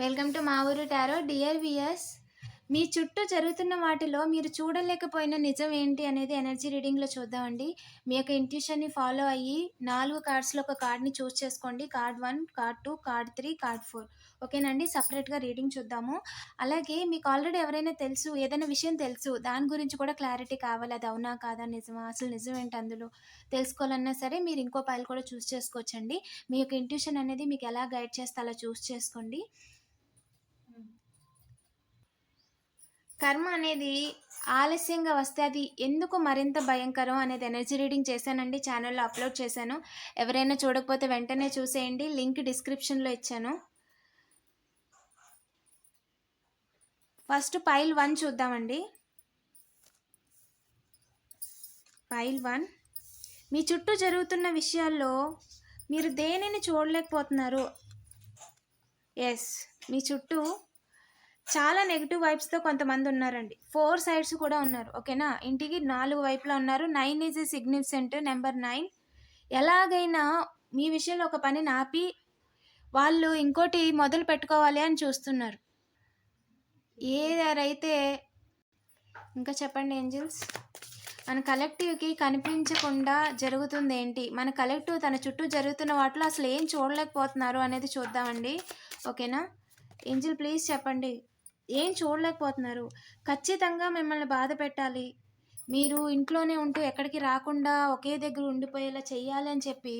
Welcome to మా ఊరు tarot. Dear weirs మీ చుట్టూ జరుగుతున్న వాటిలో మీరు చూడలేకపోయిన నిజం ఏంటి అనేది ఎనర్జీ రీడింగ్లో చూద్దామండి. మీ యొక్క ఇంట్యూషన్ని ఫాలో అయ్యి నాలుగు కార్డ్స్లో ఒక కార్డ్ని చూస్ చేసుకోండి. Card one card two card three card four. ఓకేనండి? సపరేట్గా రీడింగ్ చూద్దాము. అలాగే మీకు ఆల్రెడీ ఎవరైనా తెలుసు ఏదైనా విషయం తెలుసు దాని గురించి కూడా క్లారిటీ కావాలి. అది అవునా కాదా? నిజమా? అసలు నిజం ఏంటి అందులో? తెలుసుకోవాలన్నా సరే మీరు ఇంకో పైలు కూడా చూస్ చేసుకోవచ్చండి. మీ యొక్క ఇంట్యూషన్ అనేది మీకు ఎలా గైడ్ చేస్తే అలా చూస్ చేసుకోండి. కర్మ అనేది ఆలస్యంగా వస్తే అది ఎందుకు మరింత భయంకరం అనేది ఎనర్జీ రీడింగ్ చేశానండి ఛానల్లో అప్లోడ్ చేశాను. ఎవరైనా చూడకపోతే వెంటనే చూసేయండి లింక్ డిస్క్రిప్షన్లో ఇచ్చాను. ఫస్ట్ పైల్ వన్ చూద్దామండి. పైల్ వన్ మీ చుట్టూ జరుగుతున్న విషయాల్లో మీరు దేనిని చూడలేకపోతున్నారు? ఎస్ మీ చుట్టూ చాలా నెగిటివ్ వైబ్స్తో కొంతమంది ఉన్నారండి. ఫోర్ సైడ్స్ కూడా ఉన్నారు. ఓకేనా ఇంటికి నాలుగు వైపులా ఉన్నారు. Nine is significant number nine ఎలాగైనా మీ విషయంలో ఒక పని నాపి వాళ్ళు ఇంకోటి మొదలు పెట్టుకోవాలి అని చూస్తున్నారు. ఏదారైతే ఇంకా చెప్పండి ఏంజిల్స్? మన కలెక్టివ్కి కనిపించకుండా జరుగుతుంది ఏంటి మన కలెక్టివ్ తన చుట్టూ జరుగుతున్న వాటిలో అసలు ఏం చూడలేకపోతున్నారు అనేది చూద్దామండి. ఓకేనా ఏంజిల్ ప్లీజ్ చెప్పండి. ఏం చూడలేకపోతున్నారు. ఖచ్చితంగా మిమ్మల్ని బాధ పెట్టాలి. మీరు ఇంట్లోనే ఉంటూ ఎక్కడికి రాకుండా ఒకే దగ్గర ఉండిపోయేలా చెయ్యాలి అని చెప్పి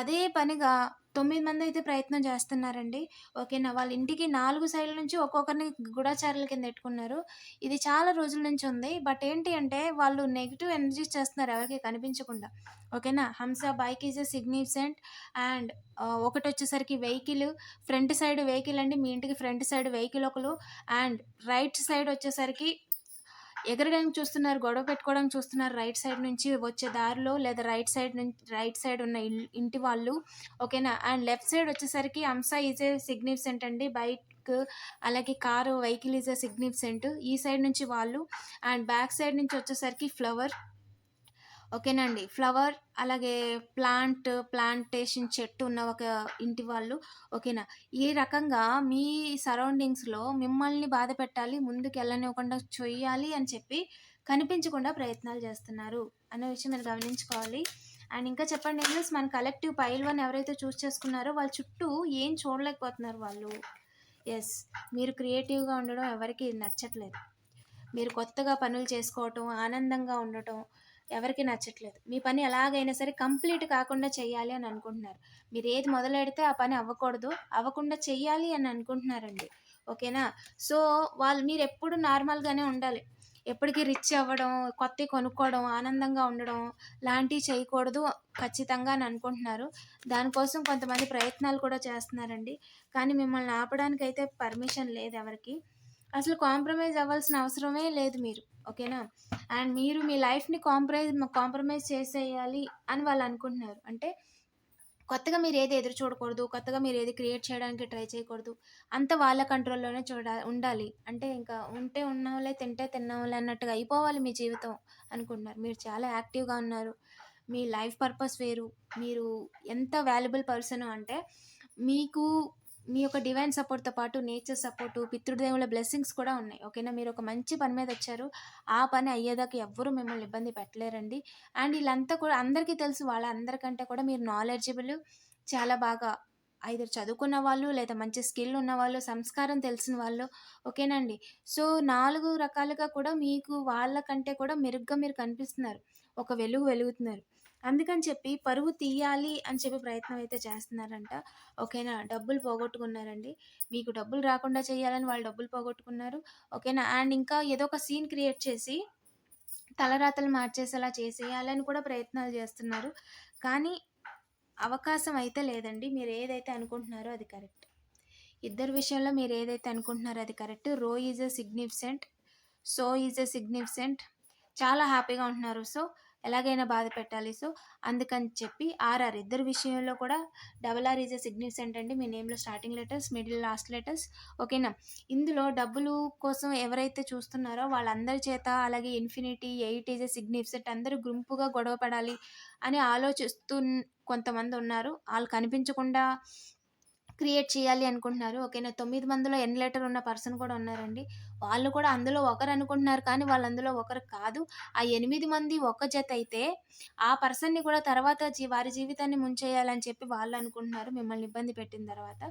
అదే పనిగా తొమ్మిది మంది అయితే ప్రయత్నం చేస్తున్నారండి. ఓకేనా వాళ్ళ ఇంటికి నాలుగు సైడ్ల నుంచి ఒక్కొక్కరిని గుడాచారుల కింద పెట్టుకున్నారు. ఇది చాలా రోజుల నుంచి ఉంది. బట్ ఏంటి అంటే వాళ్ళు నెగిటివ్ ఎనర్జీస్ చేస్తున్నారు ఎవరికి కనిపించకుండా. ఓకేనా? Hamsa bike is a significant and ఒకటి వచ్చేసరికి వెహికల్ ఫ్రంట్ సైడ్ వెహికల్ అండి. మీ ఇంటికి ఫ్రంట్ సైడ్ వెహికల్ ఒకరు అండ్ రైట్ సైడ్ వచ్చేసరికి ఎగరడానికి చూస్తున్నారు గొడవ పెట్టుకోవడానికి చూస్తున్నారు రైట్ సైడ్ నుంచి వచ్చే దారిలో లేదా రైట్ సైడ్ నుంచి రైట్ సైడ్ ఉన్న ఇల్- ఇంటి వాళ్ళు ఓకేనా? అండ్ లెఫ్ట్ సైడ్ వచ్చేసరికి అంశ ఈజ్ ఏ సిగ్నిఫికెంట్ అండి. బైక్ అలాగే car vehicle is a significant. ఈ సైడ్ నుంచి వాళ్ళు అండ్ బ్యాక్ సైడ్ నుంచి వచ్చేసరికి ఫ్లవర్. ఓకేనండి. ఫ్లవర్ అలాగే ప్లాంట్ ప్లాంటేషన్ చెట్టు ఉన్న ఒక ఇంటి వాళ్ళు ఓకేనా? ఈ రకంగా మీ సరౌండింగ్స్లో మిమ్మల్ని బాధ పెట్టాలి ముందుకు వెళ్ళనివ్వకుండా చేయాలి అని చెప్పి కనిపించకుండా ప్రయత్నాలు చేస్తున్నారు అనే విషయం మీరు గమనించుకోవాలి. అండ్ ఇంకా చెప్పండి ఇంగ్లీష్ మన కలెక్టివ్ పైల్ వన్ ఎవరైతే చూస్ చేసుకున్నారో వాళ్ళ చుట్టూ ఏం చూడలేకపోతున్నారు వాళ్ళు? ఎస్ మీరు క్రియేటివ్గా ఉండడం ఎవరికి నచ్చట్లేదు. మీరు కొత్తగా పనులు చేసుకోవటం ఆనందంగా ఉండటం ఎవరికి నచ్చట్లేదు. మీ పని ఎలాగైనా సరే కంప్లీట్ కాకుండా చేయాలి అని అనుకుంటున్నారు. మీరు ఏది మొదలెడితే ఆ పని అవ్వకూడదు. అవ్వకుండా చెయ్యాలి అని అనుకుంటున్నారండి. ఓకేనా? సో వాళ్ళు మీరు ఎప్పుడు నార్మల్గానే ఉండాలి. ఎప్పటికీ రిచ్ అవ్వడం కొత్తవి కొనుక్కోవడం ఆనందంగా ఉండడం లాంటివి చేయకూడదు ఖచ్చితంగా అని అనుకుంటున్నారు. దానికోసం కొంతమంది ప్రయత్నాలు కూడా చేస్తున్నారండి. కానీ మిమ్మల్ని ఆపడానికైతే పర్మిషన్ లేదు ఎవరికి. అసలు కాంప్రమైజ్ అవ్వాల్సిన అవసరమే లేదు మీరు ఓకేనా? అండ్ మీరు మీ లైఫ్ని కాంప్రమైజ్ కాంప్రమైజ్ చేసేయాలి అని వాళ్ళు అనుకుంటున్నారు. అంటే కొత్తగా మీరు ఏది ఎదురు చూడకూడదు కొత్తగా మీరు ఏది క్రియేట్ చేయడానికి ట్రై చేయకూడదు అంత వాళ్ళ కంట్రోల్లోనే చూడ ఉండాలి. అంటే ఇంకా ఉంటే ఉన్నవాళ్ళే తింటే తిన్నవాళ్ళే అన్నట్టుగా అయిపోవాలి మీ జీవితం అనుకుంటున్నారు. మీరు చాలా యాక్టివ్గా ఉన్నారు. మీ లైఫ్ పర్పస్ వేరు. మీరు ఎంత వాల్యుబుల్ పర్సన్ అంటే మీకు మీ యొక్క డివైన్ సపోర్ట్తో పాటు నేచర్ సపోర్టు పితృదేవుల బ్లెస్సింగ్స్ కూడా ఉన్నాయి. ఓకేనా మీరు ఒక మంచి పని మీద వచ్చారు. ఆ పని అయ్యేదాకా ఎవ్వరూ మిమ్మల్ని ఇబ్బంది పెట్టలేరండి. అండ్ వీళ్ళంతా కూడా అందరికీ తెలుసు వాళ్ళ అందరికంటే కూడా మీరు నాలెడ్జబుల్ చాలా బాగా ఐదర్ చదువుకున్న వాళ్ళు లేదా మంచి స్కిల్ ఉన్న వాళ్ళు సంస్కారం తెలిసిన వాళ్ళు. ఓకేనండి సో నాలుగు రకాలుగా కూడా మీకు వాళ్ళకంటే కూడా మెరుగ్గా మీరు కనిపిస్తున్నారు. ఒక వెలుగు వెలుగుతున్నారు. అందుకని చెప్పి పరువు తీయాలి అని చెప్పి ప్రయత్నం అయితే చేస్తున్నారంట. ఓకేనా? డబ్బులు పోగొట్టుకున్నారండి. మీకు డబ్బులు రాకుండా చేయాలని వాళ్ళు డబ్బులు పోగొట్టుకున్నారు. ఓకేనా? అండ్ ఇంకా ఏదో ఒక సీన్ క్రియేట్ చేసి తలరాతలు మార్చేసేలా చేసేయాలని కూడా ప్రయత్నాలు చేస్తున్నారు. కానీ అవకాశం అయితే లేదండి. మీరు ఏదైతే అనుకుంటున్నారో అది కరెక్ట్. ఇద్దరు విషయంలో మీరు ఏదైతే అనుకుంటున్నారో అది correct. Row is a significant so is a significant చాలా హ్యాపీగా ఉంటున్నారు. సో ఎలాగైనా బాధ పెట్టాలి. సో అందుకని చెప్పి ఆర్ఆర్ ఇద్దరు విషయంలో కూడా double R is a significant అండి. మీ నేమ్లో starting letters middle last letters. ఓకేనా? ఇందులో డబ్బులు కోసం ఎవరైతే చూస్తున్నారో వాళ్ళందరి చేత అలాగే infinity eight is a significant అందరూ గుంపుగా గొడవ పడాలి అని ఆలోచిస్తూ కొంతమంది ఉన్నారు. వాళ్ళు కనిపించకుండా క్రియేట్ చేయాలి అనుకుంటున్నారు. ఓకేనా? తొమ్మిది మందిలో ఎన్ లెటర్ ఉన్న పర్సన్ కూడా ఉన్నారండి. వాళ్ళు కూడా అందులో ఒకరు అనుకుంటున్నారు కానీ వాళ్ళు అందులో ఒకరు కాదు. ఆ ఎనిమిది మంది ఒక జత అయితే ఆ పర్సన్ని కూడా తర్వాత జీ వారి జీవితాన్ని ముంచేయాలని చెప్పి వాళ్ళు అనుకుంటున్నారు. మిమ్మల్ని ఇబ్బంది పెట్టిన తర్వాత.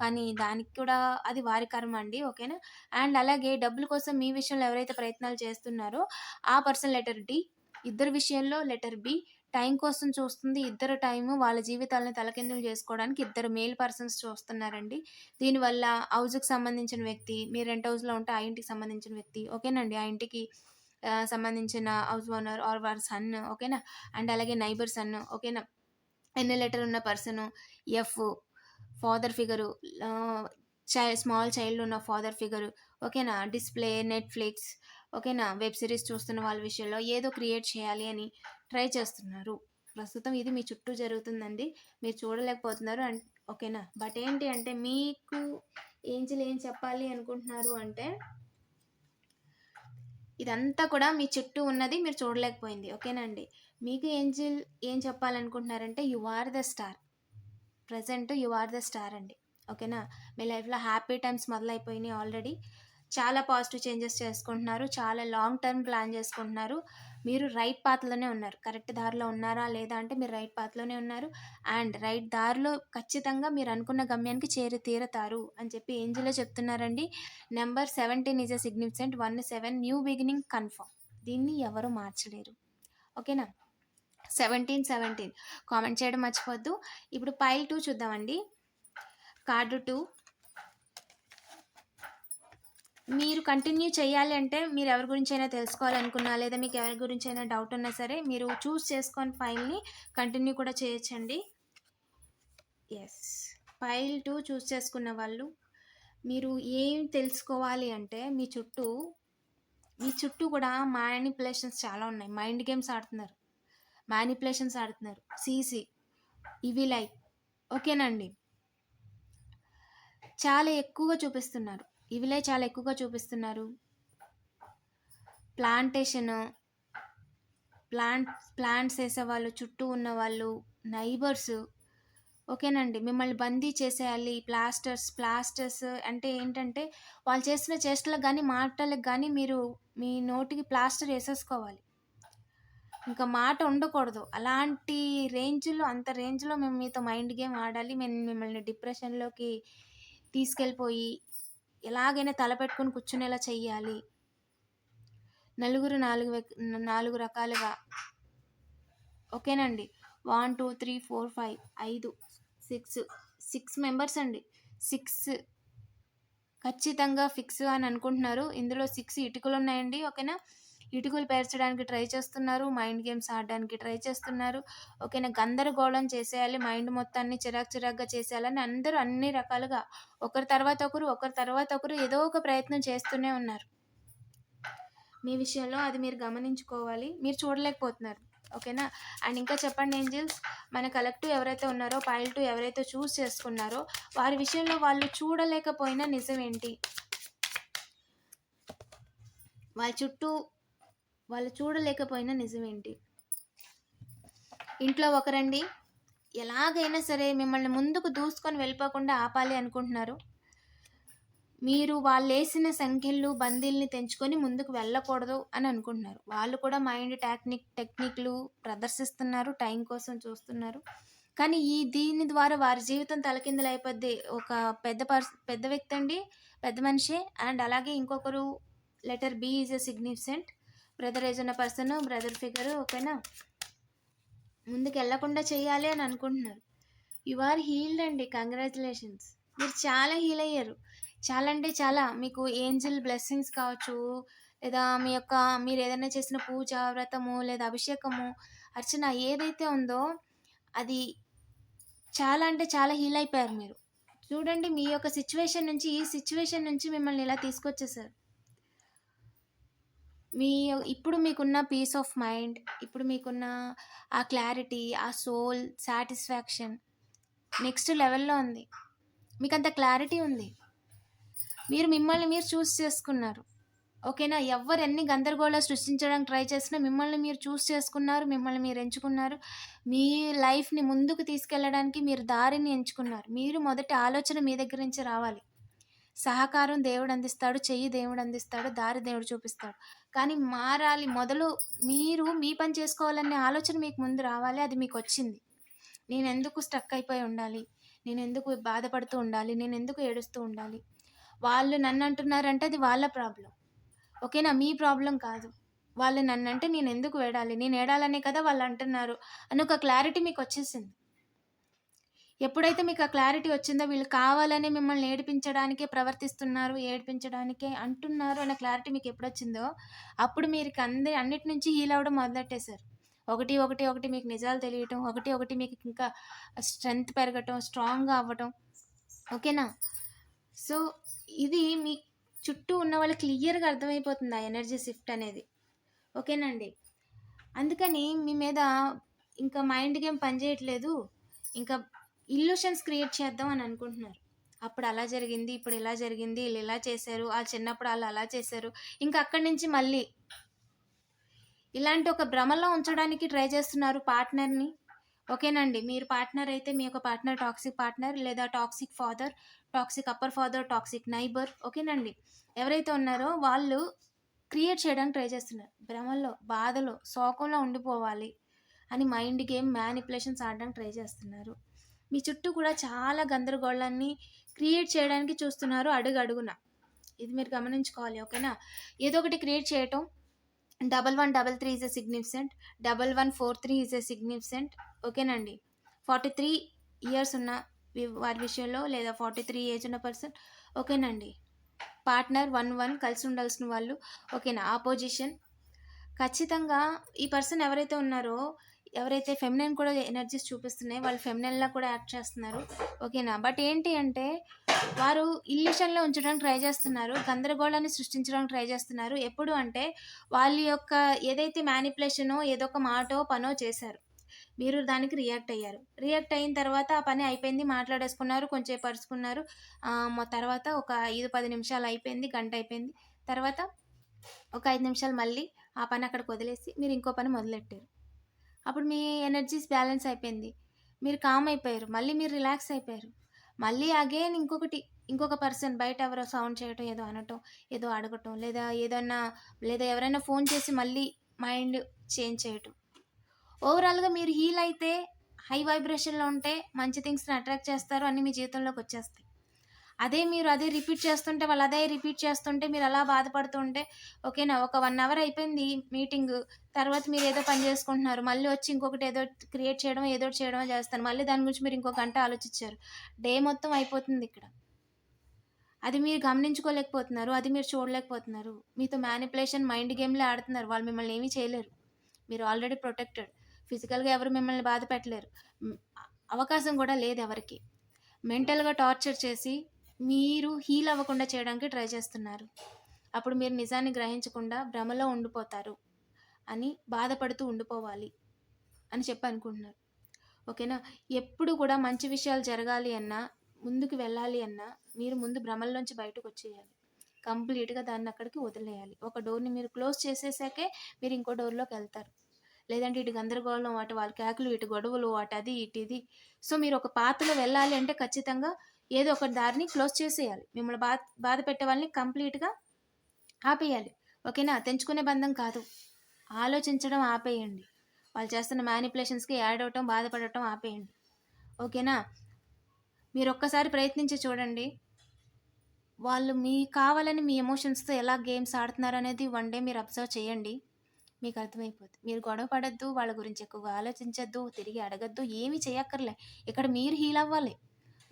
కానీ దానికి కూడా అది వారి కర్మ అండి. ఓకేనా? అండ్ అలాగే డబ్బుల కోసం మీ విషయంలో ఎవరైతే ప్రయత్నాలు చేస్తున్నారో ఆ పర్సన్ లెటర్ డి ఇద్దరు విషయంలో లెటర్ బి టైం కోసం చూస్తుంది. ఇద్దరు టైము వాళ్ళ జీవితాలను తలకిందులు చేసుకోవడానికి ఇద్దరు మేల్ పర్సన్స్ చూస్తున్నారండి. దీనివల్ల హౌస్కి సంబంధించిన వ్యక్తి మీరు రెంట్ హౌస్లో ఉంటే ఆ ఇంటికి సంబంధించిన వ్యక్తి ఓకేనండి? ఆ ఇంటికి సంబంధించిన హౌస్ ఓనర్ ఆర్ వారి సన్ ఓకేనా? అండ్ అలాగే నైబర్ సన్ ఓకేనా? ఎన్ని లెటర్ ఉన్న పర్సన్ ఎఫ్ ఫాదర్ ఫిగరు చై స్మాల్ చైల్డ్ ఉన్న ఫాదర్ ఫిగరు ఓకేనా? డిస్ప్లే నెట్ఫ్లిక్స్ ఓకేనా? వెబ్ సిరీస్ చూస్తున్న వాళ్ళ విషయంలో ఏదో క్రియేట్ చేయాలి అని ట్రై చేస్తున్నారు. ప్రస్తుతం ఇది మీ చుట్టూ జరుగుతుందండి. మీరు చూడలేకపోతున్నారు అండ్ ఓకేనా? బట్ ఏంటి అంటే మీకు ఏంజిల్ ఏం చెప్పాలి అనుకుంటున్నారు అంటే ఇదంతా కూడా మీ చుట్టూ ఉన్నది మీరు చూడలేకపోయింది. ఓకేనండి మీకు ఏంజిల్ ఏం చెప్పాలనుకుంటున్నారంటే you are the star. Present you are the star అండి. ఓకేనా? మీ లైఫ్లో హ్యాపీ టైమ్స్ మొదలైపోయినాయి ఆల్రెడీ. చాలా పాజిటివ్ చేంజెస్ చేసుకుంటున్నారు. చాలా లాంగ్ టర్మ్ ప్లాన్ చేసుకుంటున్నారు. మీరు రైట్ పాత్లోనే ఉన్నారు. కరెక్ట్ దారిలో ఉన్నారా లేదా అంటే మీరు రైట్ పాత్లోనే ఉన్నారు. అండ్ రైట్ దారిలో ఖచ్చితంగా మీరు అనుకున్న గమ్యానికి చేరి తీరతారు అని చెప్పి ఏంజిలో చెప్తున్నారండి. Number seventeen is a significant. One seven new beginning confirm. దీన్ని ఎవరు మార్చలేరు. ఓకేనా? Seventeen seventeen. కామెంట్ చేయడం మర్చిపోద్దు ఇప్పుడు పైల్ టూ చూద్దామండి. Card two. మీరు కంటిన్యూ చేయాలి అంటే మీరు ఎవరి గురించి అయినా తెలుసుకోవాలనుకున్నా లేదా మీకు ఎవరి గురించి అయినా డౌట్ ఉన్నా సరే మీరు చూస్ చేసుకొని ఫైల్ని కంటిన్యూ కూడా చేయొచ్చండి. ఎస్ ఫైల్ టూ చూస్ చేసుకున్న వాళ్ళు మీరు ఏం తెలుసుకోవాలి అంటే మీ చుట్టూ మీ చుట్టూ కూడా మ్యానిపులేషన్స్ చాలా ఉన్నాయి. మైండ్ గేమ్స్ ఆడుతున్నారు. మ్యానిపులేషన్స్ ఆడుతున్నారు. సీసీ ఇవి లైక్ ఓకేనండి చాలా ఎక్కువగా చూపిస్తున్నారు. ఇవిలే చాలా ఎక్కువగా చూపిస్తున్నారు. ప్లాంటేషన్ ప్లాంట్ ప్లాంట్స్ వేసేవాళ్ళు చుట్టూ ఉన్న వాళ్ళు నైబర్స్. ఓకేనండి. మిమ్మల్ని బందీ చేసేయాలి. ప్లాస్టర్స్ ప్లాస్టర్స్ అంటే ఏంటంటే వాళ్ళు చేసిన చేష్టలకు కానీ మాటలకు కానీ మీరు మీ నోటికి ప్లాస్టర్ వేసేసుకోవాలి. ఇంకా మాట ఉండకూడదు. అలాంటి రేంజ్లో అంత రేంజ్లో మేము మీతో మైండ్ గేమ్ ఆడాలి. మేము మిమ్మల్ని డిప్రెషన్లోకి తీసుకెళ్ళిపోయి ఎలాగైనా తలపెట్టుకొని కూర్చునేలా చెయ్యాలి. నలుగురు నాలుగు నాలుగు రకాలుగా. ఓకేనండి. One two three four five ఐదు సిక్స్ సిక్స్ మెంబర్స్ అండి. సిక్స్ ఖచ్చితంగా ఫిక్స్ అని అనుకుంటున్నారు. ఇందులో సిక్స్ ఇటుకలు ఉన్నాయండి. ఓకేనా? ఇటుకలు పేర్చడానికి ట్రై చేస్తున్నారు మైండ్ గేమ్స్ ఆడడానికి ట్రై చేస్తున్నారు. ఓకేనా? గందరగోళం చేసేయాలి మైండ్ మొత్తాన్ని చిరాక్ చిరాక్గా చేసేయాలని అందరూ అన్ని రకాలుగా ఒకరి తర్వాత ఒకరు ఒకరి తర్వాత ఒకరు ఏదో ఒక ప్రయత్నం చేస్తూనే ఉన్నారు. మీ విషయంలో అది మీరు గమనించుకోవాలి. మీరు చూడలేకపోతున్నారు. ఓకేనా? అండ్ ఇంకా చెప్పండి ఏంజిల్స్ మన కలెక్టివ్ ఎవరైతే ఉన్నారో పైల్ టూ ఎవరైతే చూస్ చేసుకున్నారో వారి విషయంలో వాళ్ళు చూడలేకపోయినా నిజం ఏంటి? వాళ్ళ చుట్టూ వాళ్ళు చూడలేకపోయినా నిజమేంటి? ఇంట్లో ఒకరండి. ఎలాగైనా సరే మిమ్మల్ని ముందుకు దూసుకొని వెళ్ళిపోకుండా ఆపాలి అనుకుంటున్నారు. మీరు వాళ్ళు వేసిన సంఖ్యలు బందీల్ని తెంచుకొని ముందుకు వెళ్ళకూడదు అని అనుకుంటున్నారు. వాళ్ళు కూడా మైండ్ టెక్నిక్ టెక్నిక్లు ప్రదర్శిస్తున్నారు టైం కోసం చూస్తున్నారు. కానీ ఈ దీని ద్వారా వారి జీవితం తలకిందులైపోద్ది ఒక పెద్ద పర్స్ పెద్ద వ్యక్తి అండి పెద్ద మనిషి. అండ్ అలాగే ఇంకొకరు letter B is a significant brother age ఉన్న పర్సన్ బ్రదర్ ఫిగర్ ఓకేనా? ముందుకు వెళ్ళకుండా చేయాలి అని అనుకుంటున్నారు. యు ఆర్ హీల్డ్ అండి కంగ్రాచులేషన్స్. మీరు చాలా హీల్ అయ్యారు. చాలా అంటే చాలా. మీకు ఏంజిల్ బ్లెస్సింగ్స్ కావచ్చు లేదా మీ యొక్క మీరు ఏదైనా చేసిన పూజ వ్రతము లేదా అభిషేకము అర్చన ఏదైతే ఉందో అది చాలా అంటే చాలా హీల్ అయిపోయారు మీరు. చూడండి మీ యొక్క సిచ్యువేషన్ నుంచి ఈ సిచ్యువేషన్ నుంచి మిమ్మల్ని ఇలా తీసుకొచ్చేసారు. మీ ఇప్పుడు మీకున్న పీస్ ఆఫ్ మైండ్ ఇప్పుడు మీకున్న ఆ క్లారిటీ ఆ సోల్ సాటిస్ఫాక్షన్ నెక్స్ట్ లెవెల్లో ఉంది. మీకు అంత క్లారిటీ ఉంది. మీరు మిమ్మల్ని మీరు చూస్ చేసుకున్నారు. ఓకేనా ఎవ్వరు ఎన్ని గందరగోళాలు సృష్టించడానికి ట్రై చేసినా మిమ్మల్ని మీరు చూస్ చేసుకున్నారు మిమ్మల్ని మీరు ఎంచుకున్నారు. మీ లైఫ్ని ముందుకు తీసుకెళ్ళడానికి మీరు దారిని ఎంచుకున్నారు. మీరు మొదటి ఆలోచన మీ దగ్గర నుంచి రావాలి. సహకారం దేవుడు అందిస్తాడు చెయ్యి దేవుడు అందిస్తాడు దారి దేవుడు చూపిస్తాడు. కానీ మారాలి మొదలు మీరు మీ పని చేసుకోవాలనే ఆలోచన మీకు ముందు రావాలి అది మీకు వచ్చింది. నేను ఎందుకు స్టక్ అయిపోయి ఉండాలి? నేను ఎందుకు బాధపడుతూ ఉండాలి? నేను ఎందుకు ఏడుస్తూ ఉండాలి? వాళ్ళు నన్ను అంటున్నారంటే అది వాళ్ళ ప్రాబ్లం ఓకేనా? మీ ప్రాబ్లం కాదు. వాళ్ళు నన్ను అంటే నేను ఎందుకు ఏడాలి? నేను ఏడాలనే కదా వాళ్ళు అంటున్నారు. అని ఒక క్లారిటీ మీకు వచ్చేసింది. ఎప్పుడైతే మీకు ఆ క్లారిటీ వచ్చిందో వీళ్ళు కావాలని మిమ్మల్ని ఏడిపించడానికే ప్రవర్తిస్తున్నారు ఏడిపించడానికే అంటున్నారు అనే క్లారిటీ మీకు ఎప్పుడు వచ్చిందో అప్పుడు మీరు అందరి అన్నిటి నుంచి హీల్ అవ్వడం మొదలెట్టేశారు ఒకటి ఒకటి ఒకటి మీకు నిజాలు తెలియటం ఒకటి ఒకటి మీకు ఇంకా స్ట్రెంగ్త్ పెరగటం స్ట్రాంగ్గా అవ్వటం. ఓకేనా? సో ఇది మీ చుట్టూ ఉన్న వాళ్ళకి క్లియర్గా అర్థమైపోతుంది ఆ ఎనర్జీ షిఫ్ట్ అనేది. ఓకేనండి అందుకని మీ మీద ఇంకా మైండ్ గేమ్ పనిచేయట్లేదు ఇంకా ఇల్యూషన్స్ క్రియేట్ చేద్దాం అని అనుకుంటున్నారు. అప్పుడు అలా జరిగింది ఇప్పుడు ఇలా జరిగింది వీళ్ళు ఇలా చేశారు ఆ చిన్నప్పుడు వాళ్ళు అలా చేశారు. ఇంకా అక్కడి నుంచి మళ్ళీ ఇలాంటి ఒక భ్రమలో ఉంచడానికి ట్రై చేస్తున్నారు పార్ట్నర్ని. ఓకేనండి మీరు పార్ట్నర్ అయితే మీ యొక్క పార్ట్నర్ టాక్సిక్ పార్ట్నర్ లేదా toxic father toxic upper father toxic neighbour ఓకేనండి. ఎవరైతే ఉన్నారో వాళ్ళు క్రియేట్ చేయడానికి ట్రై చేస్తున్నారు. భ్రమల్లో బాధలో శోకంలో ఉండిపోవాలి అని మైండ్ గేమ్ మ్యానిపులేషన్స్ ఆడడానికి ట్రై చేస్తున్నారు. మీ చుట్టూ కూడా చాలా గందరగోళాన్ని క్రియేట్ చేయడానికి చూస్తున్నారు అడుగు అడుగున. ఇది మీరు గమనించుకోవాలి ఓకేనా? ఏదో ఒకటి క్రియేట్ చేయటం. Double one double three is a significant double one four three is a significant ఓకేనండి? ఫార్టీ త్రీ ఇయర్స్ ఉన్న వారి విషయంలో లేదా ఫార్టీ త్రీ ఏజ్ ఉన్న పర్సన్ ఓకేనండి? పార్ట్నర్ వన్ వన్ కలిసి ఉండాల్సిన వాళ్ళు ఓకేనా? ఆపోజిషన్. ఖచ్చితంగా ఈ పర్సన్ ఎవరైతే ఉన్నారో ఎవరైతే ఫెమినైన్ కూడా ఎనర్జీస్ చూపిస్తున్నాయి వాళ్ళు ఫెమినైన్లా కూడా యాక్ట్ చేస్తున్నారు. ఓకేనా? బట్ ఏంటి అంటే వారు ఇల్యూషన్లో ఉంచడానికి ట్రై చేస్తున్నారు గందరగోళాన్ని సృష్టించడానికి ట్రై చేస్తున్నారు. ఎప్పుడు అంటే వాళ్ళ యొక్క ఏదైతే మ్యానిపులేషనో ఏదో ఒక మాటో పనో చేశారు. మీరు దానికి రియాక్ట్ అయ్యారు. రియాక్ట్ అయిన తర్వాత ఆ పని అయిపోయింది మాట్లాడేసుకున్నారు కొంచెం పరుచుకున్నారు తర్వాత ఒక ఐదు పది నిమిషాలు అయిపోయింది గంట అయిపోయింది. తర్వాత ఒక ఐదు నిమిషాలు మళ్ళీ ఆ పని అక్కడికి వదిలేసి మీరు ఇంకో పని మొదలెట్టారు. అప్పుడు మీ ఎనర్జీస్ బ్యాలెన్స్ అయిపోయింది. మీరు కామ్ అయిపోయారు. మళ్ళీ మీరు రిలాక్స్ అయిపోయారు. మళ్ళీ అగైన్ ఇంకొకటి ఇంకొక పర్సన్ బయట ఎవరో సౌండ్ చేయటం ఏదో అనటం ఏదో అడగటం లేదా ఏదన్నా లేదా ఎవరైనా ఫోన్ చేసి మళ్ళీ మైండ్ చేంజ్ చేయటం. ఓవరాల్గా మీరు హీల్ అయితే హై వైబ్రేషన్లో ఉంటే మంచి థింగ్స్ని అట్రాక్ట్ చేస్తారు అన్ని మీ జీవితంలోకి వచ్చేస్తాయి. అదే మీరు అదే రిపీట్ చేస్తుంటే వాళ్ళు అదే రిపీట్ చేస్తుంటే మీరు అలా బాధపడుతుంటే ఓకేనా ఒక వన్ అవర్ అయిపోయింది మీటింగ్. తర్వాత మీరు ఏదో పని చేసుకుంటున్నారు. మళ్ళీ వచ్చి ఇంకొకటి ఏదో క్రియేట్ చేయడం ఏదో చేయడం చేస్తారు. మళ్ళీ దాని గురించి మీరు ఇంకో గంట ఆలోచించారు. డే మొత్తం అయిపోతుంది ఇక్కడ. అది మీరు గమనించుకోలేకపోతున్నారు. అది మీరు చూడలేకపోతున్నారు. మీతో మ్యానిపులేషన్ మైండ్ గేమ్లే ఆడుతున్నారు. వాళ్ళు మిమ్మల్ని ఏమీ చేయలేరు. మీరు ఆల్రెడీ ప్రొటెక్టెడ్ ఫిజికల్గా ఎవరు మిమ్మల్ని బాధ పెట్టలేరు. అవకాశం కూడా లేదు ఎవరికి. మెంటల్గా టార్చర్ చేసి మీరు హీల్ అవ్వకుండా చేయడానికి ట్రై చేస్తున్నారు. అప్పుడు మీరు నిజాన్ని గ్రహించకుండా భ్రమలో ఉండిపోతారు అని బాధపడుతూ ఉండిపోవాలి అని చెప్పి అనుకుంటున్నారు. ఓకేనా? ఎప్పుడు కూడా మంచి విషయాలు జరగాలి అన్నా ముందుకు వెళ్ళాలి అన్నా మీరు ముందు భ్రమల్లోంచి బయటకు వచ్చేయాలి. కంప్లీట్గా దాన్ని అక్కడికి వదిలేయాలి. ఒక డోర్ని మీరు క్లోజ్ చేసేసాకే మీరు ఇంకో డోర్లోకి వెళ్తారు. లేదంటే ఇటు గందరగోళం అటు వాళ్ళ కేకలు ఇటు గొడవలు అటు అది ఇటు ఇది. సో మీరు ఒక పాత్రలో వెళ్ళాలి అంటే ఖచ్చితంగా ఏదో ఒక దారిని క్లోజ్ చేసేయాలి. మిమ్మల్ని బాధ బాధ పెట్టే వాళ్ళని కంప్లీట్గా ఆపేయాలి. ఓకేనా? తెంచుకునే బంధం కాదు. ఆలోచించడం ఆపేయండి. వాళ్ళు చేస్తున్న మ్యానిపులేషన్స్కి యాడ్ అవటం బాధపడటం ఆపేయండి. ఓకేనా? మీరు ఒక్కసారి ప్రయత్నించి చూడండి. వాళ్ళు మీ కావాలని మీ ఎమోషన్స్తో ఎలా గేమ్స్ ఆడుతున్నారు అనేది వన్ డే మీరు అబ్జర్వ్ చేయండి. మీకు అర్థమైపోతుంది మీరు గొడవ పడద్దు వాళ్ళ గురించి ఎక్కువగా ఆలోచించద్దు తిరిగి అడగద్దు ఏమీ చేయక్కర్లే. ఇక్కడ మీరు హీల్ అవ్వాలి.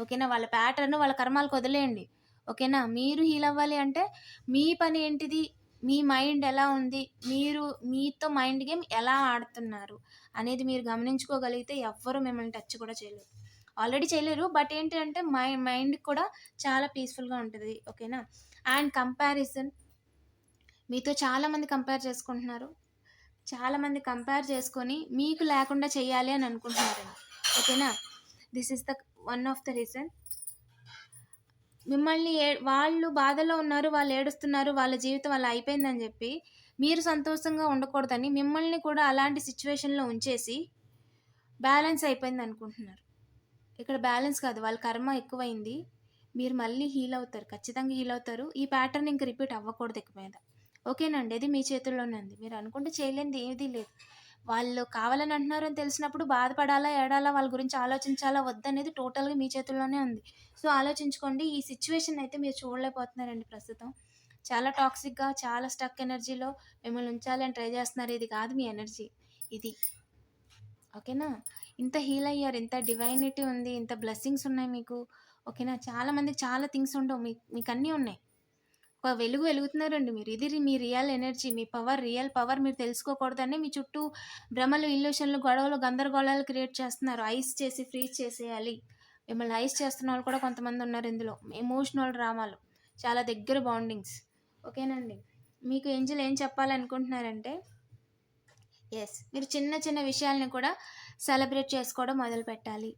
ఓకేనా? వాళ్ళ ప్యాటర్న్ వాళ్ళ కర్మాలకు వదిలేయండి. ఓకేనా? మీరు హీల్ అవ్వాలి అంటే మీ పని ఏంటిది? మీ మైండ్ ఎలా ఉంది? మీరు మీతో మైండ్ గేమ్ ఎలా ఆడుతున్నారు? అనేది మీరు గమనించుకోగలిగితే ఎవ్వరు మిమ్మల్ని టచ్ కూడా చేయలేరు. ఆల్రెడీ చేయలేరు బట్ ఏంటి అంటే మై మైండ్ కూడా చాలా పీస్ఫుల్గా ఉంటుంది. ఓకేనా? అండ్ కంపారిజన్ మీతో చాలామంది కంపేర్ చేసుకుంటున్నారు. చాలామంది కంపేర్ చేసుకొని మీకు లేకుండా చేయాలి అని అనుకుంటున్నారండి. ఓకేనా? This is the one of the reason మిమ్మల్ని ఏ వాళ్ళు బాధలో ఉన్నారు, వాళ్ళు ఏడుస్తున్నారు, వాళ్ళ జీవితం అలా అయిపోయిందని చెప్పి మీరు సంతోషంగా ఉండకూడదని మిమ్మల్ని కూడా అలాంటి సిచ్యువేషన్లో ఉంచేసి, బ్యాలెన్స్ అయిపోయింది అనుకుంటున్నారు ఇక్కడ బ్యాలెన్స్ కాదు. వాళ్ళ కర్మ ఎక్కువైంది. మీరు మళ్ళీ హీల్ అవుతారు. ఖచ్చితంగా హీల్ అవుతారు. ఈ ప్యాటర్న్ ఇంక రిపీట్ అవ్వకూడదు ఇక మీద. ఓకేనండి. అది మీ చేతుల్లోనే ఉంది. మీరు అనుకుంటే చేయలేనిది ఏది లేదు. వాళ్ళు కావాలని అంటున్నారు అని తెలిసినప్పుడు బాధపడాలా, ఏడాలా, వాళ్ళ గురించి ఆలోచించాలా, వద్దనేది టోటల్‌గా మీ చేతుల్లోనే ఉంది. సో, ఆలోచించుకోండి. ఈ సిచ్యువేషన్ అయితే మీరు చూడలేకపోతున్నారండి ప్రస్తుతం. చాలా టాక్సిక్‌గా, చాలా స్టక్ ఎనర్జీలో మిమ్మల్ని ఉంచాలని ట్రై చేస్తున్నారు. ఇది కాదు మీ ఎనర్జీ. ఇది. ఓకేనా? ఇంత హీల్ అయ్యారు. ఇంత డివైనిటీ ఉంది. ఇంత బ్లెస్సింగ్స్ ఉన్నాయి మీకు. ఓకేనా? చాలా మందికి చాలా థింగ్స్ ఉండవు. మీ మీకు అన్నీ ఉన్నాయి. ఒక వెలుగు వెలుగుతున్నారండి మీరు. ఇది రి మీ రియల్ ఎనర్జీ. మీ పవర్, రియల్ పవర్ మీరు తెలుసుకోకూడదనే మీ చుట్టూ భ్రమలు, ఇల్యూషన్‌లు, గొడవలు, గందరగోళాలు క్రియేట్ చేస్తున్నారు. ఐస్ చేసి ఫ్రీజ్ చేసేయాలి. మిమ్మల్ని ఐస్ చేస్తున్నోళ్ళు కూడా కొంతమంది ఉన్నారు ఇందులో. ఎమోషనల్ డ్రామాలు. చాలా దగ్గర బాండింగ్స్. ఓకేనండి. మీకు ఏంజెల్ ఏం చెప్పాలనుకుంటున్నారంటే యెస్. మీరు చిన్న చిన్న విషయాలను కూడా సెలబ్రేట్ చేసుకోవడం మొదలుపెట్టాలి.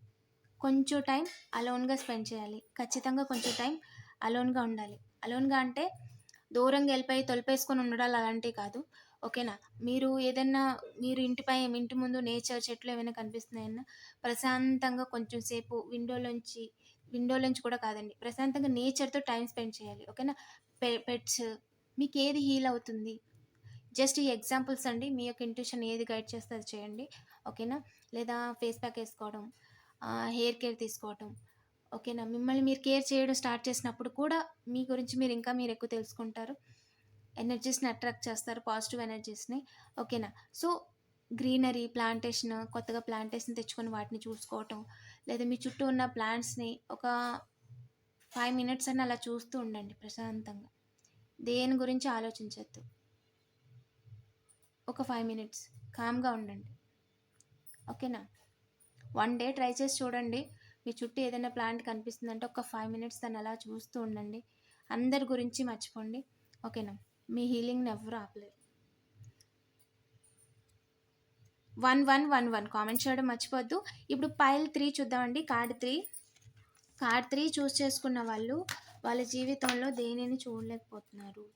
కొంచెం టైం అలోన్‌గా స్పెండ్ చేయాలి. ఖచ్చితంగా కొంచెం టైం అలోన్‌గా ఉండాలి. అలోన్‌గా అంటే దూరంగా వెళ్ళిపోయి తొలిపేసుకొని ఉండడాలు అలాంటివి కాదు. ఓకేనా? మీరు ఏదన్నా మీరు ఇంటిపై ఇంటి ముందు నేచర్, చెట్లు ఏమైనా కనిపిస్తున్నాయన్నా ప్రశాంతంగా కొంచెం సేపు విండోలోంచి విండోలోంచి కూడా కాదండి. ప్రశాంతంగా నేచర్‌తో టైం స్పెండ్ చేయాలి. ఓకేనా? పె పెట్స్ ఏది హీల్ అవుతుంది. జస్ట్ ఈ ఎగ్జాంపుల్స్ అండి. మీ యొక్క ఇంట్యూషన్ ఏది గైడ్ చేస్తే అది చేయండి. ఓకేనా? లేదా ఫేస్ ప్యాక్ వేసుకోవడం హెయిర్ కేర్ తీసుకోవడం ఓకేనా? మిమ్మల్ని మీరు కేర్ చేయడం స్టార్ట్ చేసినప్పుడు కూడా మీ గురించి మీరు ఇంకా మీరు ఎక్కువ తెలుసుకుంటారు. ఎనర్జీస్‌ని అట్రాక్ట్ చేస్తారు. పాజిటివ్ ఎనర్జీస్‌ని. ఓకేనా? సో, గ్రీనరీ, ప్లాంటేషన్ కొత్తగా ప్లాంటేషన్ తెచ్చుకొని వాటిని చూసుకోవటం. లేదా మీ చుట్టూ ఉన్న ప్లాంట్స్‌ని ఒక ఫైవ్ మినిట్స్ అని అలా చూస్తూ ఉండండి ప్రశాంతంగా. దేని గురించి ఆలోచించద్దు ఒక ఫైవ్ మినిట్స్ కామ్‌గా ఉండండి. ఓకేనా? వన్ డే ట్రై చేసి చూడండి. మీ చుట్టూ ఏదైనా ప్లాంట్ కనిపిస్తుందంటే ఒక ఫైవ్ మినిట్స్ దాన్ని అలా చూస్తూ ఉండండి. అందరి గురించి మర్చిపోండి. ఓకేనా? మీ హీలింగ్‌ని ఎవ్వరు ఆపలేరు. 1111 కామెంట్ చేయడం మర్చిపోద్దు ఇప్పుడు పైల్ త్రీ చూద్దామండి. Card three card three choose చేసుకున్న వాళ్ళు వాళ్ళ జీవితంలో దేనిని చూడలేకపోతున్నారు.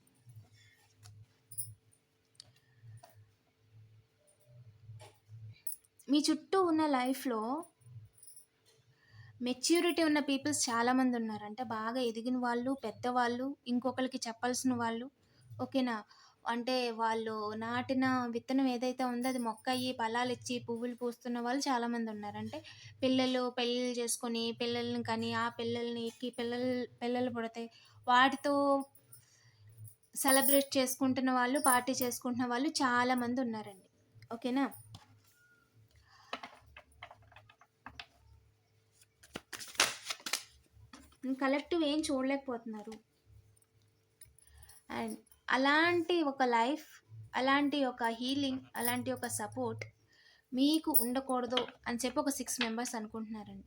మీ చుట్టూ ఉన్న లైఫ్‌లో మెచ్యూరిటీ ఉన్న పీపుల్స్ చాలామంది ఉన్నారు. అంటే బాగా ఎదిగిన వాళ్ళు, పెద్దవాళ్ళు, ఇంకొకరికి చెప్పాల్సిన వాళ్ళు. ఓకేనా? అంటే వాళ్ళు నాటిన విత్తనం ఏదైతే ఉందో అది మొక్కయ్యి, ఫలాలిచ్చి, పువ్వులు పూస్తున్న వాళ్ళు చాలామంది ఉన్నారు. అంటే పిల్లలు పెళ్ళిళ్ళు చేసుకొని, పిల్లల్ని కానీ ఆ పిల్లలకి పిల్లలు పిల్లలు పుడతాయి వాటితో సెలబ్రేట్ చేసుకుంటున్న వాళ్ళు, పార్టీ చేసుకుంటున్న వాళ్ళు చాలామంది ఉన్నారండి. ఓకేనా? కలెక్టివ్ ఏం చూడలేకపోతున్నారు. అండ్ అలాంటి ఒక లైఫ్, అలాంటి ఒక హీలింగ్, అలాంటి ఒక సపోర్ట్ మీకు ఉండకూడదు అని చెప్పి ఒక సిక్స్ మెంబర్స్ అనుకుంటున్నారండి.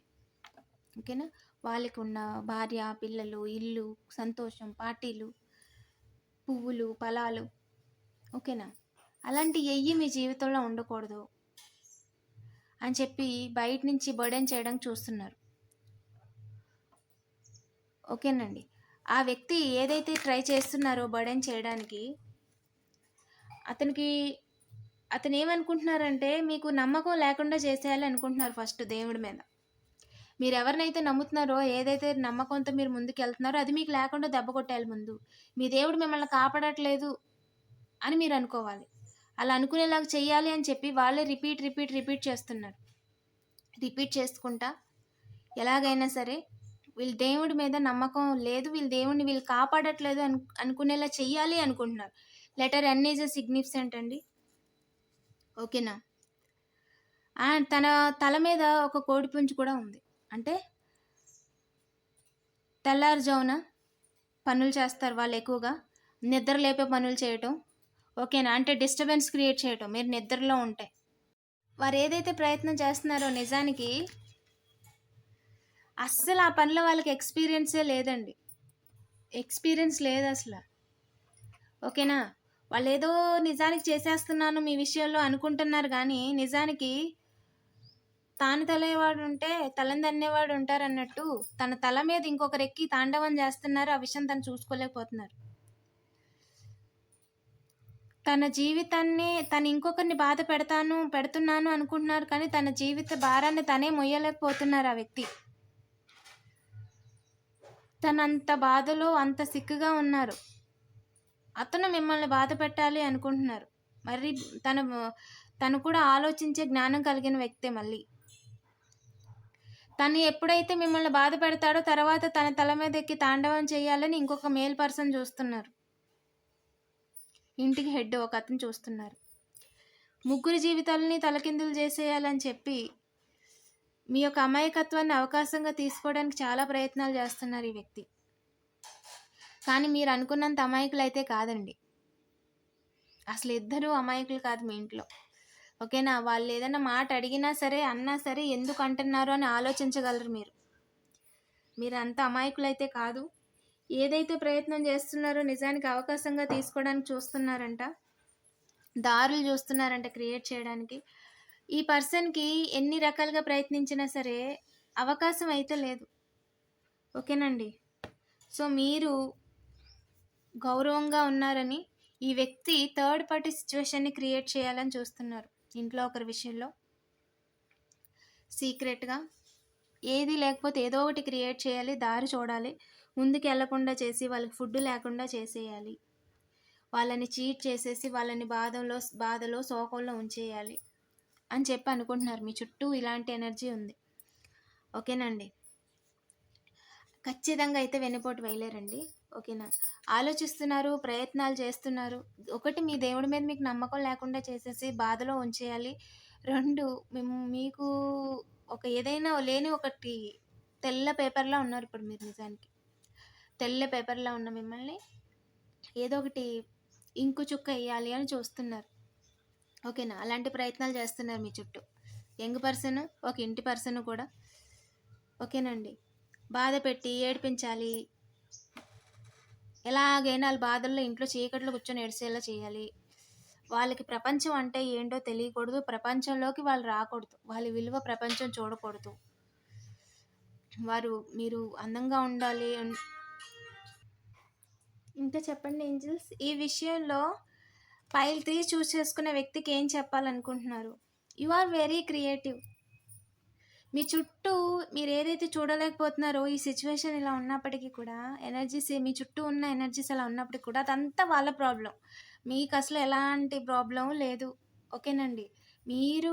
ఓకేనా? వాళ్ళకి ఉన్న భార్య, పిల్లలు, ఇల్లు, సంతోషం, పార్టీలు, పువ్వులు, ఫలాలు. ఓకేనా? అలాంటి ఎయ్యి మీ జీవితంలో ఉండకూడదు. అని చెప్పి బయట నుంచి బర్డెన్ చేయడానికి చూస్తున్నారు. ఓకేనండి. ఆ వ్యక్తి ఏదైతే ట్రై చేస్తున్నారో బర్డెన్ చేయడానికి అతనికి అతను ఏమనుకుంటున్నారంటే మీకు నమ్మకం లేకుండా చేసేయాలి అనుకుంటున్నారు ఫస్ట్ దేవుడి మీద. మీరు ఎవరినైతే నమ్ముతున్నారో, ఏదైతే నమ్మకంతో మీరు ముందుకు వెళ్తున్నారో అది మీకు లేకుండా దెబ్బ కొట్టేయాలి ముందు. మీ దేవుడు మిమ్మల్ని కాపాడట్లేదు అని మీరు అనుకోవాలి. అలా అనుకునేలాగా చేయాలి అని చెప్పి వాళ్ళే రిపీట్, రిపీట్, రిపీట్ చేస్తున్నారు. రిపీట్ చేసుకుంటా ఎలాగైనా సరే వీళ్ళు దేవుడి మీద నమ్మకం లేదు. వీళ్ళు దేవుడిని వీళ్ళు కాపాడట్లేదు అను అనుకునేలా చెయ్యాలి అనుకుంటున్నారు. Letter N is a significant అండి. ఓకేనా? అండ్ తన తల మీద ఒక కోడిపుంజు కూడా ఉంది. అంటే తెల్లారుజామున పనులు చేస్తారు వాళ్ళు ఎక్కువగా. నిద్ర లేపే పనులు చేయటం. ఓకేనా? అంటే డిస్టర్బెన్స్ క్రియేట్ చేయటం మీరు నిద్రలో ఉంటే. వారు ఏదైతే ప్రయత్నం చేస్తున్నారో నిజానికి అస్సలు ఆ పనిలో వాళ్ళకి ఎక్స్‌పీరియన్సే లేదండి. ఎక్స్‌పీరియన్స్ లేదు అసలు ఓకేనా? వాళ్ళు ఏదో నిజానికి చేసేస్తున్నాను మీ విషయంలో అనుకుంటున్నారు కానీ నిజానికి తాను తలేవాడు ఉంటే తలని తన్నేవాడు ఉంటారన్నట్టు తన తల మీద ఇంకొకరు ఎక్కి తాండవం చేస్తున్నారు ఆ విషయం తను చూసుకోలేకపోతున్నారు తన జీవితాన్ని తను ఇంకొకరిని బాధ పెడతాను పెడుతున్నాను అనుకుంటున్నారు కానీ తన జీవిత భారాన్ని తనే మొయ్యలేకపోతున్నారు ఆ వ్యక్తి తనంత బాధలో అంత సిక్కుగా ఉన్నారు. అతను మిమ్మల్ని బాధ పెట్టాలి అనుకుంటున్నారు. మరి తను తను కూడా ఆలోచించే జ్ఞానం కలిగిన వ్యక్తే మళ్ళీ. తను ఎప్పుడైతే మిమ్మల్ని బాధ పెడతాడో తర్వాత తన తల మీద ఎక్కి తాండవం చేయాలని ఇంకొక మేల్ పర్సన్ చూస్తున్నారు. ఇంటికి హెడ్ ఒక అతను చూస్తున్నారు. ముగ్గురు జీవితాలని తలకిందులు చేసేయాలని చెప్పి మీ యొక్క అమాయకత్వాన్ని అవకాశంగా తీసుకోవడానికి చాలా ప్రయత్నాలు చేస్తున్నారు ఈ వ్యక్తి. కానీ మీరు అనుకున్నంత అమాయకులు అయితే కాదండి. అసలు ఇద్దరు అమాయకులు కాదు మీ ఇంట్లో. ఓకేనా? వాళ్ళు ఏదైనా మాట అడిగినా సరే అన్నా సరే ఎందుకు అంటున్నారు అని ఆలోచించగలరు మీరు. మీరు అంత అమాయకులు అయితే కాదు. ఏదైతే ప్రయత్నం చేస్తున్నారో నిజానికి అవకాశంగా తీసుకోవడానికి చూస్తున్నారంట. దారులు చూస్తున్నారంట క్రియేట్ చేయడానికి. ఈ పర్సన్కి ఎన్ని రకాలుగా ప్రయత్నించినా సరే అవకాశం అయితే లేదు. ఓకేనండి? సో మీరు గౌరవంగా ఉన్నారని ఈ వ్యక్తి థర్డ్ పార్టీ సిచ్యువేషన్ని క్రియేట్ చేయాలని చూస్తున్నారు ఇంట్లో ఒకరి విషయంలో. సీక్రెట్గా ఏది లేకపోతే ఏదో ఒకటి క్రియేట్ చేయాలి దారి చూడాలి ముందుకు వెళ్ళకుండా చేసి వాళ్ళకి ఫుడ్ లేకుండా చేసేయాలి. వాళ్ళని చీట్ చేసేసి వాళ్ళని బాధలో బాధలో శోకంలో ఉంచేయాలి. అని చెప్పి అనుకుంటున్నారు. మీ చుట్టూ ఇలాంటి ఎనర్జీ ఉంది. ఓకేనండి. ఖచ్చితంగా అయితే వెన్నుపోటు వేయలేరండి. ఓకేనా? ఆలోచిస్తున్నారు ప్రయత్నాలు చేస్తున్నారు. ఒకటి మీ దేవుడి మీద మీకు నమ్మకం లేకుండా చేసేసి బాధలో ఉంచేయాలి. రెండు మేము మీకు ఒక ఏదైనా లేని ఒకటి తెల్ల పేపర్లా ఉన్నారు ఇప్పుడు మీరు నిజానికి. తెల్ల పేపర్లా ఉన్న మిమ్మల్ని ఏదో ఒకటి ఇంకు చుక్క వేయాలి అని చూస్తున్నారు. ఓకేనా? అలాంటి ప్రయత్నాలు చేస్తున్నారు మీ చుట్టూ. యంగ్ పర్సన్ ఒక ఇంటి పర్సన్ కూడా. ఓకేనండి. బాధ పెట్టి ఏడిపించాలి. ఎలాగైనా వాళ్ళ బాధల్లో ఇంట్లో చీకట్లో కూర్చొని ఏడ్చేలా చేయాలి. వాళ్ళకి ప్రపంచం అంటే ఏంటో తెలియకూడదు. ప్రపంచంలోకి వాళ్ళు రాకూడదు. వాళ్ళ విలువ ప్రపంచం చూడకూడదు. వారు మీరు అందంగా ఉండాలి ఇంకా చెప్పండి ఏంజల్స్? ఈ విషయంలో ఫైల్ త్రీ చూస్ చేసుకునే వ్యక్తికి ఏం చెప్పాలనుకుంటున్నారు? You are very creative. మీ చుట్టూ మీరు ఏదైతే చూడలేకపోతున్నారో ఈ సిచ్యువేషన్ ఇలా ఉన్నప్పటికీ కూడా ఎనర్జీస్ మీ చుట్టూ ఉన్న ఎనర్జీస్ అలా ఉన్నప్పటికీ కూడా అదంతా వాళ్ళ ప్రాబ్లం. మీకు అసలు ఎలాంటి ప్రాబ్లం లేదు. ఓకేనండి? మీరు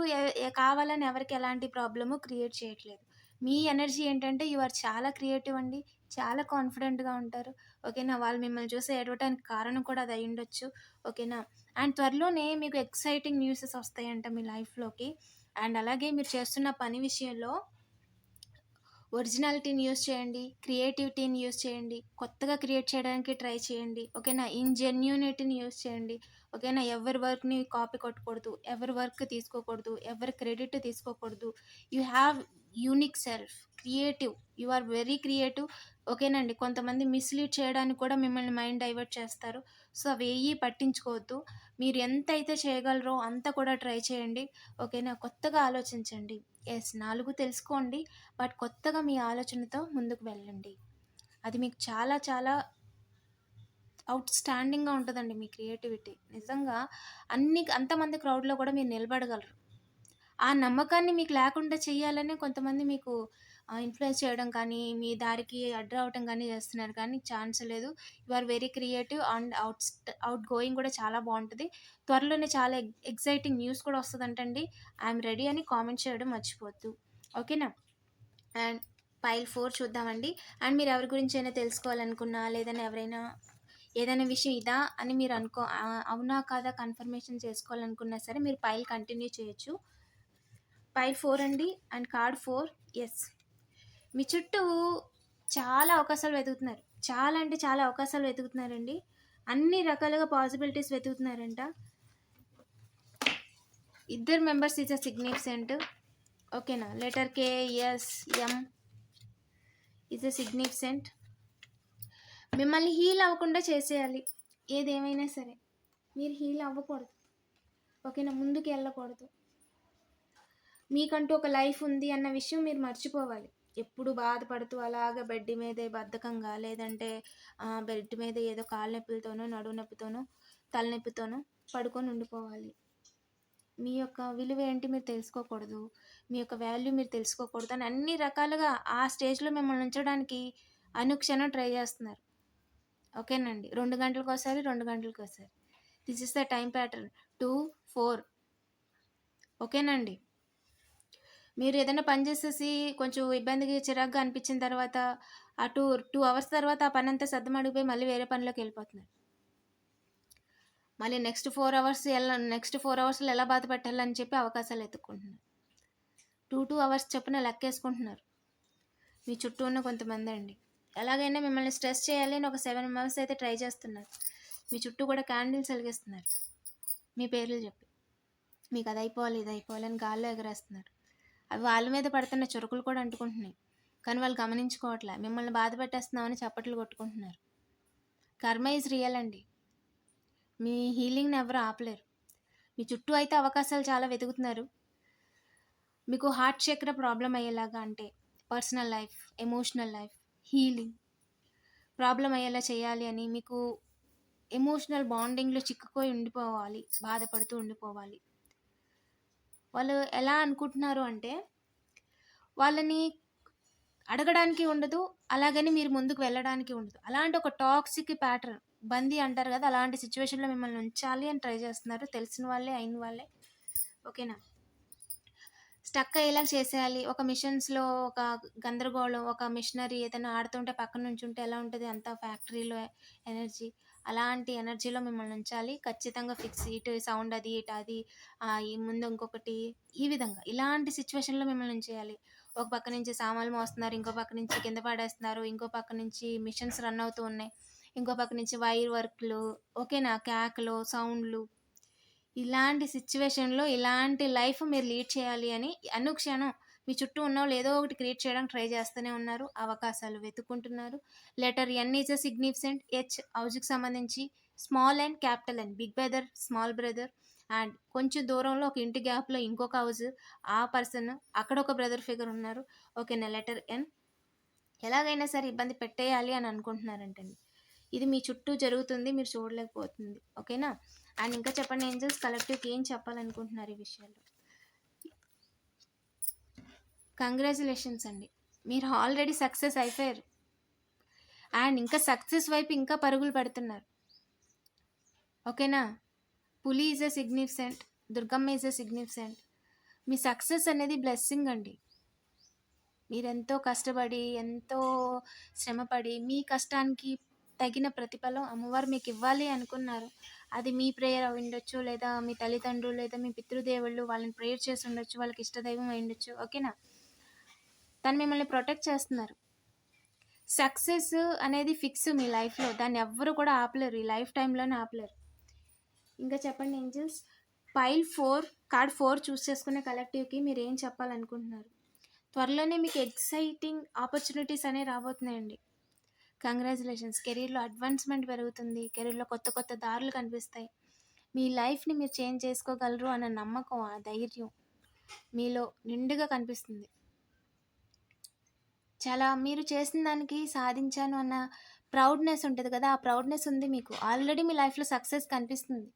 కావాలని ఎవరికి ఎలాంటి ప్రాబ్లము క్రియేట్ చేయట్లేదు. మీ ఎనర్జీ ఏంటంటే యు ఆర్ చాలా క్రియేటివ్ అండి. చాలా కాన్ఫిడెంట్గా ఉంటారు. ఓకేనా? వాళ్ళు మిమ్మల్ని చూసి ఏడవటానికి కారణం కూడా అది అయి ఉండొచ్చు. ఓకేనా? అండ్ త్వరలోనే మీకు ఎక్సైటింగ్ న్యూసెస్ వస్తాయంట మీ లైఫ్లోకి. అండ్ అలాగే మీరు చేస్తున్న పని విషయంలో ఒరిజినాలిటీని యూస్ చేయండి క్రియేటివిటీని యూస్ చేయండి కొత్తగా క్రియేట్ చేయడానికి ట్రై చేయండి. ఓకేనా? ఇంజెన్యూనిటీని యూస్ చేయండి. ఓకేనా? ఎవరి వర్క్ని కాపీ కొట్టకూడదు ఎవరి వర్క్ తీసుకోకూడదు ఎవరి క్రెడిట్ తీసుకోకూడదు. You have unique self creative. You are very creative. ఓకేనండి. కొంతమంది మిస్లీడ్ చేయడానికి కూడా మిమ్మల్ని మైండ్ డైవర్ట్ చేస్తారు. సో అవి ఏవి పట్టించుకోవద్దు. మీరు ఎంత అయితే చేయగలరో అంత కూడా ట్రై చేయండి. ఓకేనా? కొత్తగా ఆలోచించండి. ఎస్ నాలుగు తెలుసుకోండి. బట్ కొత్తగా మీ ఆలోచనతో ముందుకు వెళ్ళండి. అది మీకు చాలా చాలా అవుట్ స్టాండింగ్గా ఉంటుందండి మీ క్రియేటివిటీ. నిజంగా అన్ని అంతమంది క్రౌడ్లో కూడా మీరు నిలబడగలరు. ఆ నమ్మకాన్ని మీకు లేకుండా చేయాలనే కొంతమంది మీకు ఇన్ఫ్లుయెన్స్ చేయడం కానీ మీ దారికి అడ్డు రావటం కానీ చేస్తున్నారు. కానీ ఛాన్స్ లేదు. You are very creative and out out going కూడా చాలా బాగుంటుంది. త్వరలోనే చాలా ఎగ్జైటింగ్ న్యూస్ కూడా వస్తుందంటండి. ఐఎమ్ రెడీ అని కామెంట్ చేయడం మర్చిపోవద్దు. ఓకేనా అండ్ పైల్ ఫోర్ చూద్దామండి. అండ్ మీరు ఎవరి గురించి అయినా తెలుసుకోవాలనుకున్నా లేదని ఎవరైనా ఏదైనా విషయం ఇదా అని మీరు అనుకో అవునా కాదా కన్ఫర్మేషన్ చేసుకోవాలనుకున్నా సరే మీరు పైల్ కంటిన్యూ చేయొచ్చు. పైల్ ఫోర్ అండి. And card four. ఎస్ మీ చుట్టూ చాలా అవకాశాలు వెతుకుతున్నారు. చాలా అంటే చాలా అవకాశాలు వెతుకుతున్నారండి. అన్ని రకాలుగా పాసిబిలిటీస్ వెతుకుతున్నారంట. ఇద్దరు మెంబర్స్ ఇస్ అ సిగ్నిఫికెంట్ ఓకేనా letter K S M is a significant మిమ్మల్ని హీల్ అవ్వకుండా చేసేయాలి. ఏదేమైనా సరే. మీరు హీల్ అవ్వకూడదు. ఓకేనా ముందుకు వెళ్ళకూడదు మీకంటూ ఒక లైఫ్ ఉంది అన్న విషయం మీరు మర్చిపోవాలి. ఎప్పుడు బాధపడుతూ అలాగ బెడ్ మీదే బద్ధకంగా లేదంటే బెడ్ మీద ఏదో కాళ్ళ నొప్పులతోనో నడుము నొప్పితోనో తలనొప్పితోనో పడుకొని ఉండిపోవాలి. మీ యొక్క విలువ ఏంటి మీరు తెలుసుకోకూడదు. మీ యొక్క వాల్యూ మీరు తెలుసుకోకూడదు అని అన్ని రకాలుగా ఆ స్టేజ్లో మిమ్మల్ని ఉంచడానికి అనుక్షణం ట్రై చేస్తున్నారు. ఓకేనండి. రెండు గంటలకు ఒకసారి రెండు గంటలకు ఒకసారి. This is the time pattern two four ఓకేనండి. మీరు ఏదైనా పని చేసేసి కొంచెం ఇబ్బందిగా చిరాగ్గా అనిపించిన తర్వాత ఆ టూ టూ అవర్స్ తర్వాత ఆ పని అంతా సర్దమడిగిపోయి మళ్ళీ వేరే పనిలోకి వెళ్ళిపోతున్నారు. మళ్ళీ నెక్స్ట్ ఫోర్ అవర్స్ ఎలా నెక్స్ట్ ఫోర్ అవర్స్లో ఎలా బాధ పెట్టాలని చెప్పి అవకాశాలు ఎత్తుక్కుంటున్నారు టూ టూ అవర్స్ చొప్పున లెక్కేసుకుంటున్నారు. మీ చుట్టూ ఉన్న కొంతమంది అండి. ఎలాగైనా మిమ్మల్ని స్ట్రెస్ చేయాలి అని ఒక సెవెన్ మెంబర్స్ అయితే ట్రై చేస్తున్నారు. మీ చుట్టూ కూడా క్యాండిల్స్ వెలిగిస్తున్నారు. మీ పేర్లు చెప్పి. మీకు అది అయిపోవాలి ఇది అయిపోవాలి అని గాల్లో ఎగరేస్తున్నారు. అవి వాళ్ళ మీద పడుతున్న చురుకులు కూడా అంటుకుంటున్నాయి. కానీ వాళ్ళు గమనించుకోవట్లే. మిమ్మల్ని బాధ పెట్టేస్తున్నామని చప్పట్లు కొట్టుకుంటున్నారు. కర్మ ఈజ్ రియల్ అండి. మీ హీలింగ్ని ఎవరు ఆపలేరు. మీ చుట్టూ అయితే అవకాశాలు చాలా వెతుకుతున్నారు. మీకు హార్ట్ చక్ర ప్రాబ్లం అయ్యేలాగా అంటే personal life emotional life healing problem అయ్యేలా చేయాలి అని మీకు ఎమోషనల్ బాండింగ్లో చిక్కుపోయి ఉండిపోవాలి బాధపడుతూ ఉండిపోవాలి. వాళ్ళు ఎలా అనుకుంటున్నారు అంటే వాళ్ళని అడగడానికి ఉండదు అలాగని మీరు ముందుకు వెళ్ళడానికి ఉండదు. అలాంటి ఒక టాక్సిక్ ప్యాటర్న్ బందీ అంటారు కదా అలాంటి సిచ్యువేషన్లో మిమ్మల్ని ఉంచాలి అని ట్రై చేస్తున్నారు తెలిసిన వాళ్ళే అయిన వాళ్ళే. ఓకేనా స్టక్ అయ్యేలా చేసేయాలి. ఒక మిషన్స్లో ఒక గందరగోళం ఒక మిషనరీ ఏదైనా ఆడుతుంటే పక్కన నుంచి ఉంటే ఎలా ఉంటుంది? అంత ఫ్యాక్టరీలో ఎనర్జీ అలాంటి ఎనర్జీలో మిమ్మల్ని ఉంచాలి. ఖచ్చితంగా ఫిక్స్ ఇటు సౌండ్ అది ఇటు అది ఈ ముందు ఇంకొకటి ఈ విధంగా ఇలాంటి సిచ్యువేషన్లో మిమ్మల్ని ఉంచేయాలి ఒక పక్క నుంచి సామాన్లు మోస్తున్నారు ఇంకో పక్క నుంచి కింద పడేస్తున్నారు ఇంకో పక్క నుంచి మిషన్స్ రన్ అవుతూ ఉన్నాయి ఇంకో పక్క నుంచి వైర్ వర్క్లు ఓకేనా? క్యాక్లు సౌండ్లు. ఇలాంటి సిచ్యువేషన్లో ఇలాంటి లైఫ్ మీరు లీడ్ చేయాలి అని అనుక్షణం మీ చుట్టూ ఉన్న ఏదో ఒకటి క్రియేట్ చేయడానికి ట్రై చేస్తూనే ఉన్నారు అవకాశాలు వెతుక్కుంటున్నారు. Letter N is a significant H హౌస్కి సంబంధించి small and capital and big brother small brother and కొంచెం దూరంలో ఒక ఇంటి గ్యాప్లో ఇంకొక హౌస్ ఆ పర్సన్ అక్కడ ఒక బ్రదర్ ఫిగర్ ఉన్నారు. ఓకేనా? లెటర్ ఎన్ ఎలాగైనా సరే ఇబ్బంది పెట్టేయాలి అని అనుకుంటున్నారంటండి. ఇది మీ చుట్టూ జరుగుతుంది మీరు చూడలేకపోతుంది. ఓకేనా? అండ్ ఇంకా చెప్పండి ఏంజల్స్ కలెక్టివ్కి ఏం చెప్పాలనుకుంటున్నారు ఈ విషయాల్లో? కంగ్రాచులేషన్స్ అండి మీరు ఆల్రెడీ సక్సెస్ అయిపోయారు. అండ్ ఇంకా సక్సెస్ వైపు ఇంకా పరుగులు పెడుతున్నారు. ఓకేనా? పులి is a significant Durgamma is a significant. Me success అనేది బ్లెస్సింగ్ అండి మీరు ఎంతో కష్టపడి ఎంతో శ్రమపడి మీ కష్టానికి తగిన ప్రతిఫలం అమ్మవారు మీకు ఇవ్వాలి అనుకున్నారు. అది మీ ప్రేయర్ అయి ఉండొచ్చు లేదా మీ తల్లిదండ్రులు లేదా మీ పితృదేవుళ్ళు వాళ్ళని ప్రేయర్ చేసి ఉండొచ్చు వాళ్ళకి ఇష్టదైవం అయి ఉండొచ్చు. ఓకేనా? తను మిమ్మల్ని ప్రొటెక్ట్ చేస్తున్నారు. సక్సెస్ అనేది ఫిక్స్ మీ లైఫ్లో దాన్ని ఎవ్వరు కూడా ఆపలేరు. ఈ లైఫ్ టైంలోనే ఆపలేరు. ఇంకా చెప్పండి angels pile four card four choose చేసుకునే కలెక్టివ్కి మీరు ఏం చెప్పాలనుకుంటున్నారు? త్వరలోనే మీకు ఎక్సైటింగ్ ఆపర్చునిటీస్ అనేవి రాబోతున్నాయండి. కంగ్రాచులేషన్స్ కెరీర్లో అడ్వాన్స్మెంట్ పెరుగుతుంది. కెరీర్లో కొత్త కొత్త దారులు కనిపిస్తాయి. మీ లైఫ్ని మీరు చేంజ్ చేసుకోగలరు అన్న నమ్మకం ఆ ధైర్యం మీలో నిండుగా కనిపిస్తుంది. చాలా మీరు చేసిన దానికి సాధించాను అన్న ప్రౌడ్నెస్ ఉంటుంది కదా ఆ ప్రౌడ్నెస్ ఉంది మీకు. ఆల్రెడీ మీ లైఫ్లో సక్సెస్ కనిపిస్తుంది.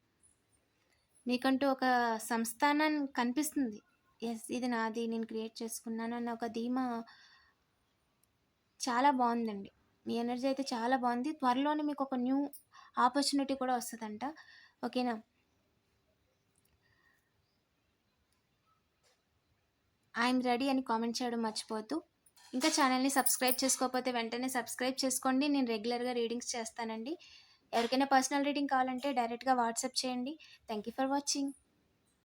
మీకంటూ ఒక సంస్థానం కనిపిస్తుంది. ఎస్ ఇది నాది నేను క్రియేట్ చేసుకున్నాను అన్న ఒక ధీమా చాలా బాగుందండి. మీ ఎనర్జీ అయితే చాలా బాగుంది. త్వరలోనే మీకు ఒక న్యూ ఆపర్చునిటీ కూడా వస్తుందంట. ఓకేనా? ఐఎమ్ రెడీ అని కామెంట్ చేయడం మర్చిపోతూ ఇంకా ఛానల్ని సబ్స్క్రైబ్ చేసుకోకపోతే వెంటనే సబ్స్క్రైబ్ చేసుకోండి. నేను రెగ్యులర్గా రీడింగ్స్ చేస్తానండి. ఎవరికైనా పర్సనల్ రీడింగ్ కావాలంటే డైరెక్ట్గా వాట్సాప్ చేయండి. Thank you for watching.